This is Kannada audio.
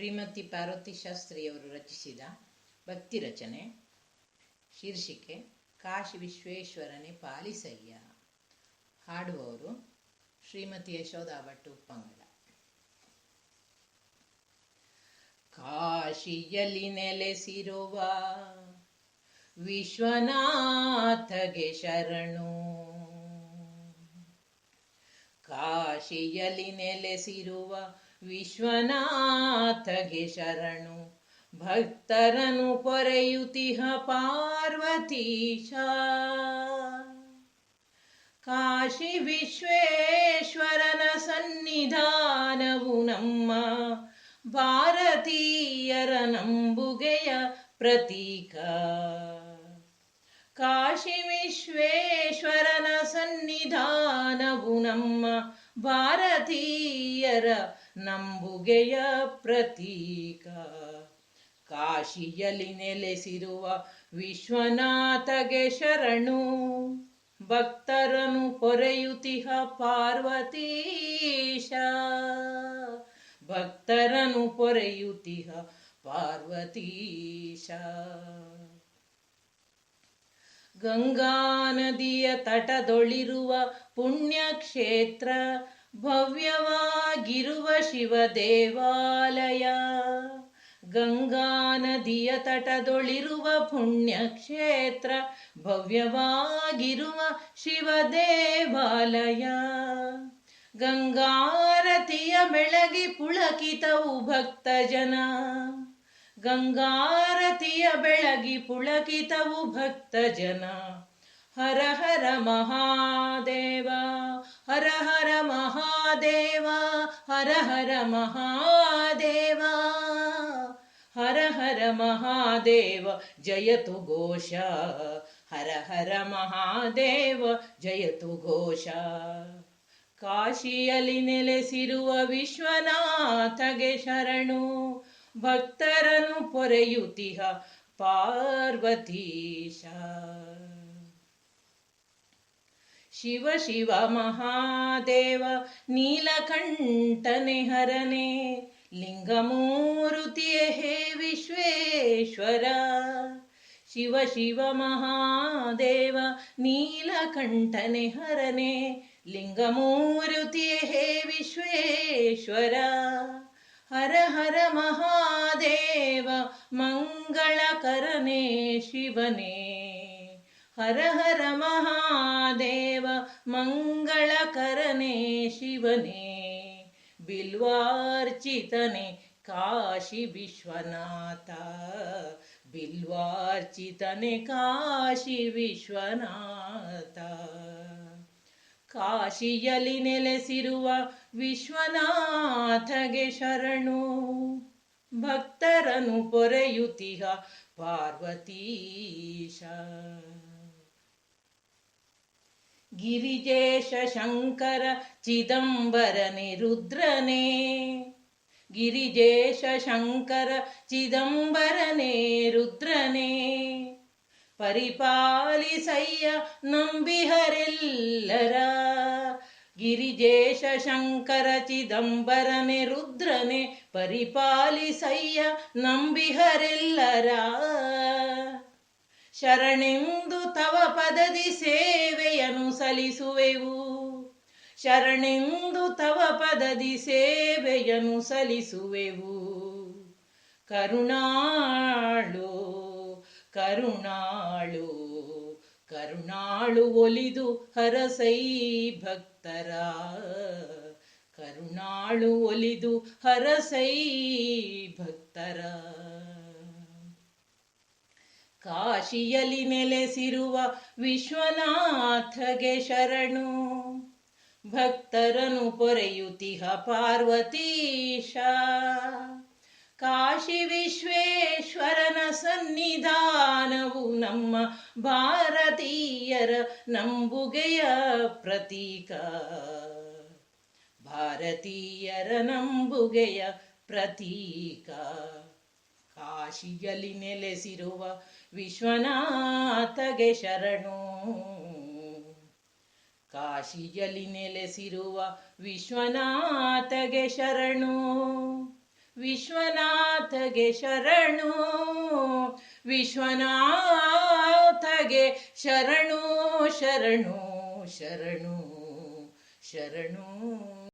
ಶ್ರೀಮತಿ ಪಾರ್ವತಿ ಶಾಸ್ತ್ರಿಯವರು ರಚಿಸಿದ ಭಕ್ತಿ ರಚನೆ, ಶೀರ್ಷಿಕೆ, ಕಾಶಿ ವಿಶ್ವೇಶ್ವರನೇ ಪಾಲಿಸಯ್ಯ. ಹಾಡುವವರು ಶ್ರೀಮತಿ ಯಶೋಧಾ ಭಟ್ ಉಪ್ಪಂಗಡ ಕಾಶಿಯಲ್ಲಿ ನೆಲೆಸಿರುವ ವಿಶ್ವನಾಥಗೆ ಶರಣು. ಕಾಶಿಯಲ್ಲಿ ನೆಲೆಸಿರುವ ವಿಶ್ವನಾಥಗೆ ಶರಣು. ಭಕ್ತರನು ಪೊರೆಯುತಿಹ ಪಾರ್ವತೀಶ. ಕಾಶಿ ವಿಶ್ವೇಶ್ವರನ ಸನ್ನಿಧಾನವು ನಮ್ಮ ಭಾರತೀಯರ ನಂಬುಗೆಯ ಪ್ರತೀಕ. ಕಾಶಿ ವಿಶ್ವೇಶ್ವರನ ಸನ್ನಿಧಾನವು ನಮ್ಮ ಭಾರತೀಯರ ನಂಬುಗೆಯ ಪ್ರತೀಕ. ಕಾಶಿಯಲ್ಲಿ ನೆಲೆಸಿರುವ ವಿಶ್ವನಾಥಗೆ ಶರಣು. ಭಕ್ತರನು ಪೊರೆಯುತಿಹ ಪಾರ್ವತೀಶ. ಭಕ್ತರನು ಪೊರೆಯುತಿಹ ಪಾರ್ವತೀಶ. ಗಂಗಾ ನದಿಯ ತಟದೊಳಿರುವ ಪುಣ್ಯಕ್ಷೇತ್ರ ಭವ್ಯವಾಗಿರುವ ಶಿವ ದೇವಾಲಯ ಗಂಗಾ ನದಿಯ ತಟದೊಳಿರುವ ಪುಣ್ಯಕ್ಷೇತ್ರ, ಭವ್ಯವಾಗಿರುವ ಶಿವ ದೇವಾಲಯ ಗಂಗಾರತಿಯ ಬೆಳಗಿ ಪುಳಕಿತವು ಭಕ್ತ ಜನ ಗಂಗಾರತಿಯ ಬೆಳಗಿ ಪುಳಕಿತವು ಭಕ್ತ ಜನ ಹರ ಹರ ಮಹಾದೇವ, ಹರ ಹರ ಮಹಾದೇವ, ಹರ ಹರ ಮಹಾದೇವ, ಹರ ಹರ ಮಹಾದೇವ ಜಯತು ಘೋಷ, ಹರ ಹರ ಮಹಾದೇವ ಜಯತು ಘೋಷ. ಕಾಶಿಯಲ್ಲಿ ನೆಲೆಸಿರುವ ವಿಶ್ವನಾಥಗೆ ಶರಣು ಭಕ್ತರನು ಪೊರೆಯುತಿಹ ಪಾರ್ವತೀಶ. ಶಿವ ಶಿವ ಮಹಾದೇವ ನೀಲಕಂಠನೆ ಹರನೆ ಲಿಂಗಮೂರುತಿಯೇ ಹೇ ವಿಶ್ವೇಶ್ವರ. ಶಿವ ಶಿವ ಮಹಾದೇವ ನೀಲಕಂಠನೆ ಹರನೆ ಲಿಂಗಮೂರುತಿಯೇ ಹೇ ವಿಶ್ವೇಶ್ವರ. ಹರ ಹರ ಮಹಾದೇವ, ಮಂಗಳಕರನೇ ಶಿವನೇ. ಹರ ಹರ ಮಹಾದೇವ, ಮಂಗಳಕರನೇ ಶಿವನೇ. ಬಿಲ್ವಾರ್ಚಿತನೆ ಕಾಶಿ ವಿಶ್ವನಾಥ. ಬಿಲ್ವಾರ್ಚಿತನೆ ಕಾಶಿ ವಿಶ್ವನಾಥ. ಕಾಶಿಯಲ್ಲಿ ನೆಲೆಸಿರುವ ವಿಶ್ವನಾಥಗೆ ಶರಣು. ಭಕ್ತರನು ಪೊರೆಯುತಿಹ ಪಾರ್ವತೀಶ. ಗಿರಿಜೇಶ ಶಂಕರ ಚಿದಂಬರ ನಿರುದ್ರನೇ ಗಿರಿಜೇಶ ಶಂಕರ ಚಿದಂಬರನೇ ರುದ್ರನೇ ಪರಿಪಾಲಿಸಯ್ಯ ನಂಬಿಹರೆಲ್ಲರ ಗಿರಿಜೇಶ ಶಂಕರ ಚಿದಂಬರನೆ ರುದ್ರನೆ ಪರಿಪಾಲಿಸಯ್ಯ ನಂಬಿಹರೆಲ್ಲರ ಶರಣೆಂದು ತವ ಪದದಿ ಸೇವೆಯನ್ನು ಸಲ್ಲಿಸುವೆವು. ಶರಣೆಂದು ತವ ಪದದಿ ಸೇವೆಯನು ಸಲ್ಲಿಸುವೆವು. ಕರುಣಾಳು ಕರುಣಾಳು ಕರುಣಾಳು ಒಲಿದು ಹರಸೈ ಭಕ್ತರ. ಕರುಣಾಳು ಒಲಿದು ಹರಸೈ ಭಕ್ತರ. ಕಾಶಿಯಲ್ಲಿ ನೆಲೆಸಿರುವ ವಿಶ್ವನಾಥಗೆ ಶರಣು. ಭಕ್ತರನು ಪೊರೆಯುತಿಹ ಪಾರ್ವತೀಶ. ಕಾಶಿ ವಿಶ್ವೇಶ್ವರನ ಸನ್ನಿಧಾನವು ನಮ್ಮ ಭಾರತೀಯರ ನಂಬುಗೆಯ ಪ್ರತೀಕ. ಭಾರತೀಯರ ನಂಬುಗೆಯ ಪ್ರತೀಕ. ಕಾಶಿಯಲ್ಲಿ ನೆಲೆಸಿರುವ ವಿಶ್ವನಾಥಗೆ ಶರಣು. ಕಾಶಿಯಲ್ಲಿ ನೆಲೆಸಿರುವ ವಿಶ್ವನಾಥಗೆ ಶರಣು. ವಿಶ್ವನಾಥಗೆ ಶರಣು. ವಿಶ್ವನಾಥಗೆ ಶರಣು ಶರಣು ಶರಣು ಶರಣು.